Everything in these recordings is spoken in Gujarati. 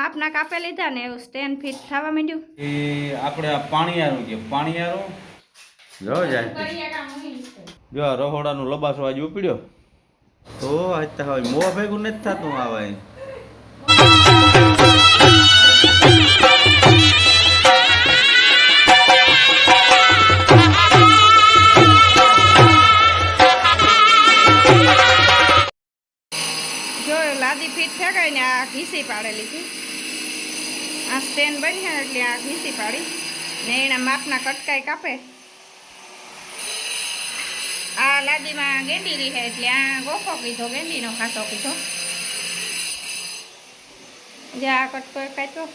માપના કાપે લીધા ને એવું સ્ટેન્ડ ફિટ થવા માંડ્યું. એ આપણે આ પાણીયારું કે પાણીયારું? જો જાય. જો આ રહોડાનું લબાસો આજે ઉપડ્યો. તો આજ તો હવે મોં ભેગું નથી થતું આવે જો લાદી ફીટ થગાય ને આ ઘીસી પાડેલી હતી આ સ્ટેન્ડ બન્યા એટલે આ ઘીસી પાડી ને એના માપના કટકાઈ કાપે. આ લાદીમાં ગેંડી રહે એટલે આ ગોખો કીધો, ગેંડીનો ખાસો કીધો. જે, આ કટકો કાપ્યો.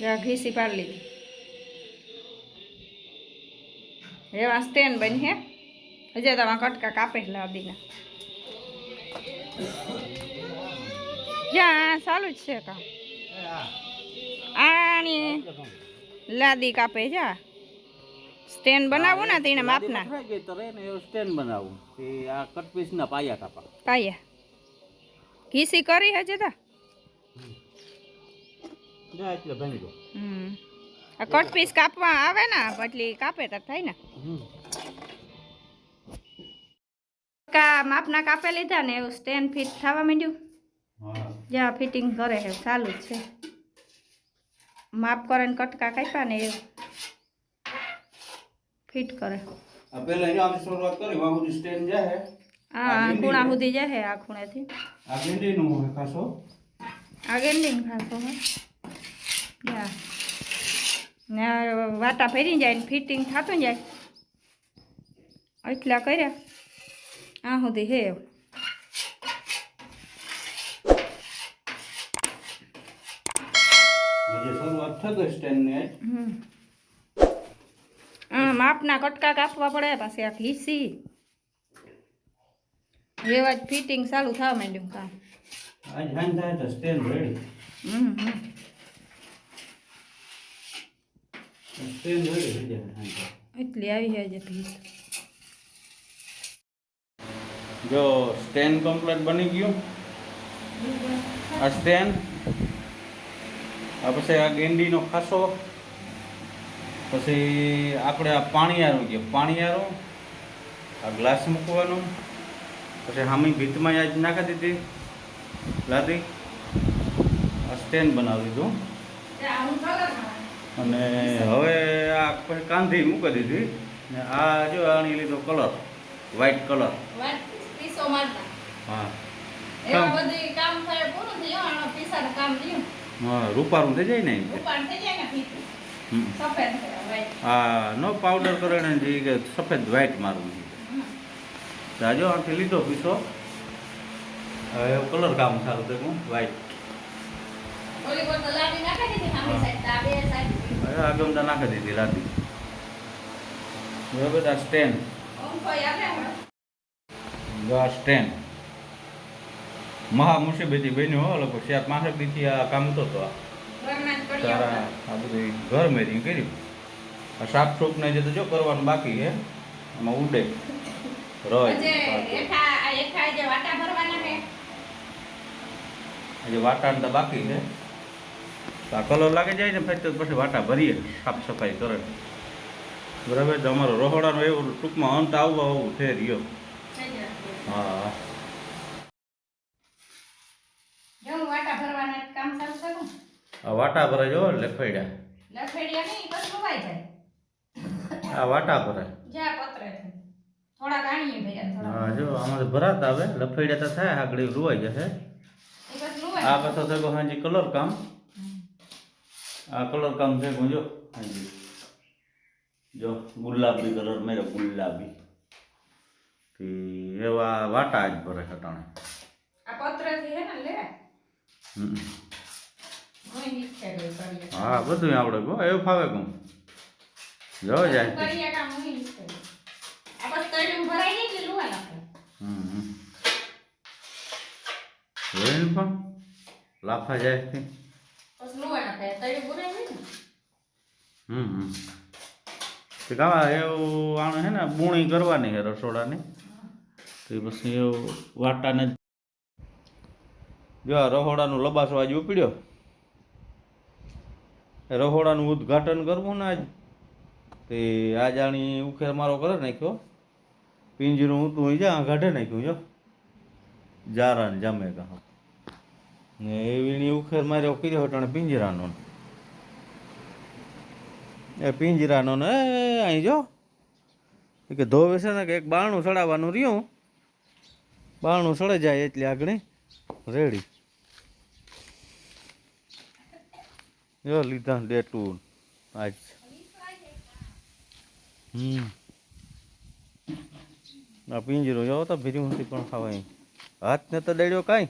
જે, ઘીસી પાડી લીધી. એવા સ્ટેન્ડ બની હે હજે તમારા કટકા કાપે લાદીના. જ્યાં ચાલુ જ છે કામ. આની લાદી કાપે જા સ્ટેન્ડ બનાવવું ને તેને માપના. સ્ટેન્ડ બનાવું. એ આ કટપીસના પાયા કાપા. પાયા. ઘીસી કરી હજે તો. આ કટ પીસ કાપવા આવે ને પટલી કાપે તો થાય ને. કા માપના કાપે લીધા ને એવું સ્ટેન્ડ ફિટ થવા માંડ્યું. જ્યાં ફિટિંગ કરે છે ચાલુ જ છે. માપ કરે ને કટકા કાપ્યા ને એવું ફિટ કરે. આ પહેલા અહીંયાથી શરૂઆત કરી વાહ સુધી સ્ટેન્ડ જાય આ ખૂણા સુધી જાય આ ખૂણેથી. આ ગેંડીનું હોય ખાસો. જા. ને વાટા ફેરી જાય ને ફિટિંગ થતું જાય. એટલા કર્યા. આ સુધી હે એવું. હજી શરૂઆત થઈ ગઈ સ્ટેન્ડની હમ આ માપના કટકા કાપવા પડે પાછી આ ઘીસી એવા જ ફિટિંગ ચાલુ થવા માંડ્યું કામ. આજ હાન થાય તો સ્ટેન્ડ રેડી હમ હમ. સ્ટેન્ડ રેડી થઈ જાય હાંજ થાય. એટલી આવી જાય છે ભીત. જો સ્ટેન્ડ કમ્પ્લીટ બની ગયું? આ સ્ટેન્ડ આ પછી આ ગેંડીનો ખાસો. પછી આપણે આ પાણીયારું કે પાણીયારું આ ગ્લાસ મૂકવાનું. પછી હામી ભીતમાં આજ નાખી દીધી લાદી. આ સ્ટેન્ડ બનાવી દીધું. અને હવે આ પછી કાંધી મૂકી દીધી. ને આ જો આણી લીધો કલર વ્હાઈટ કલર હા. કામ થાય પૂરું થયું આનો પીસાનું કામ થયું. રૂપારું થઈ જાય ને હા નો પાવડર કરે ને જે કે સફેદ વ્હાઈટ મારું જાજો આથી લીધો પીસો. હવે કલર કામ સારું થયું વ્હાઈટ લાવી નાખી દીધી રાતી બરાબર આ સ્ટેન્ડ આ સ્ટેન્ડ મહા મુસીબતી બન્યું હો લોકો ચાર પાંસઠ દીથી આ કામ તો આ. આવતા. આ બધું ઘર મેરી કર્યું. આ સાફ સૂફ ને જે તો જો કરવાનું બાકી છે એમાં ઉડે. રોય. જે આ જે વાટા તો બાકી છે. તો આ કલર લાગી જાય ને તો પછી વાટા ભરીએ સાફ સફાઈ કરે. બરાબર? તો અમારો રહોડાનો એવું ટૂંકમાં અંત આવવા આવું છે રહ્યો. હા જો હું વાટા ભરવાના જ કામ ચાલુ કરું આ વાટા ભરે જો લખેડ્યા લખેડ્યા નહીં બસ ધોવાઈ જાય. આ વાટા ભરે. જા પતરે થોડા ગાણીએ ભર્યા થોડા હા જો આમાં ભરાતા આવે લફડ્યા તો થાય આગળ રૂવાઈ જશે. આ પાછો થયો હાજી કલર કામ. આ કલર કામ છે જો હાજી. જો ગુલાબી કલર મેરો ગુલાબી. એવા વાટા જ ભરે ખટાણે આ પત્રથી હે ને લે. હમ. હું હા બધું આવડે ગો એવું ફાવે કહું જો જાય તે. કરીએ કામ હું નીચે ગઈ આ બસ તળિયું ભરાઈ ગઈ એટલે લુવા નાખે હમ હમ. જોયું ને પણ લાફા જાય છે હમ હમ. કાવા એવું આને હે ને બૂણી કરવાની છે રસોડાની. તો પછી એવું વાટાને જો રહોડાનું લબાસો આજે ઉપડ્યો. રહોડાનું ઉદ્ઘાટન કરવું ને આજ. તે આ જાણી ઉખેર મારો કરે નાખ્યો. પિંજરું હું તું જા કાઢે નાખ્યું, જો. જારા ને જામે કહા ને એવી ઉખેર માર્યો કર્યો હટાણે પિંજરાનો એ પિંજરાનો ને અહીં જો. કે ધોવે છે ને કે એક બાણું સડાવવાનું રહ્યું. બાણું સડે જાય એટલે આગળ. રેડી. જો, લીધા ડેટું આજ. હમ. આ પિંજરો, જો, તો ભીરી ઊંધી પણ ખાવાય. હાથ ને તો દડ્યો કાઈ?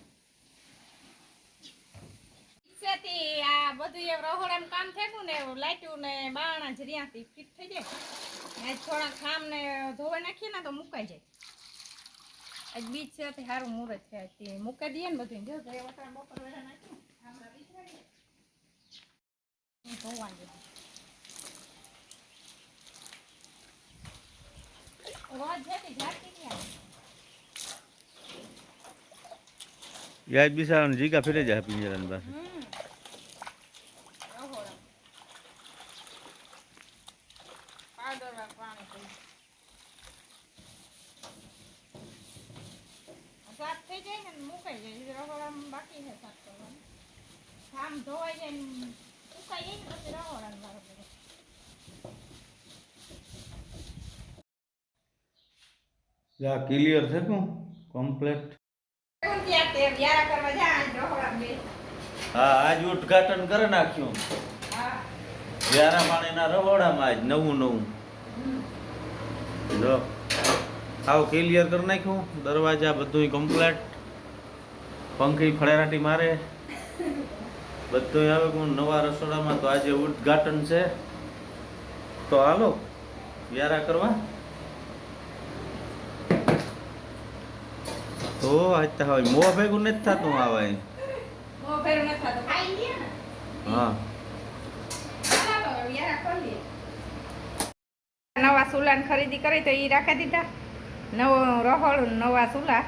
બધું એ રહોડાનું કામ થયું ને લાટ્યું ને, બાણા જ રહ્યાથી ફિટ થઈ જાય. આજ થોડા ખામ ને ધોવા નાખીએ ને તો મુકાઈ જાય. આજ બીજ છે તે સારું મુહૂર્ત છે મૂકી દઈએ ને બધું જો બપોર વેળા નાખ્યું જાતી ક્યાં યાદ બિસારાને જીગા ફેરે જાય પિંજરાની પાસે એ બાકી છે સાફ કરવાનું આમ ધોવાઈ જાય જા ક્લિયર કમ્પ્લેટ આજ રહોડામાં બે. હા આજ ઉદ્ઘાટન કરી નાખ્યું હા વ્યારા પાણીના રહોડામાં આજ નવું નવું જો આવું ક્લિયર કરી નાખ્યું દરવાજા બધું કમ્પ્લીટ પંખી ફળેરાટી મારે બધું આવે હું નવા રસોડામાં તો આજે ઉદ્ઘાટન છે. તો હાલો વ્યારા કરવા. તો આજતા તો હવે મોં ભેગું નથી થતું આવે. હા નવા સુલાની ખરીદી કરી તો એ રાખી દીધા. નવો રહોળ નવા સુલા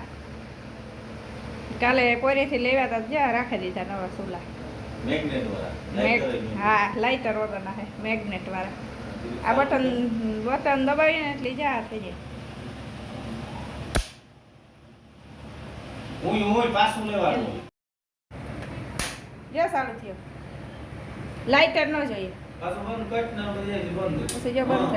કાલે પોરેથી લેવા તો જ્યાં રાખી દીધા નવા સુલા મેગ્નેટ વાળા. હા લાઇટર વગરના હે મેગ્નેટ વાળા. આ બટન બટન દબાવીને એટલે જા થઈ જાય. હું હું પાછું લેવાનું. જો સારું થયું. લાઇટર ન જોઈએ. પાછું બંધ કટ ના બંધ પછી જો બંધ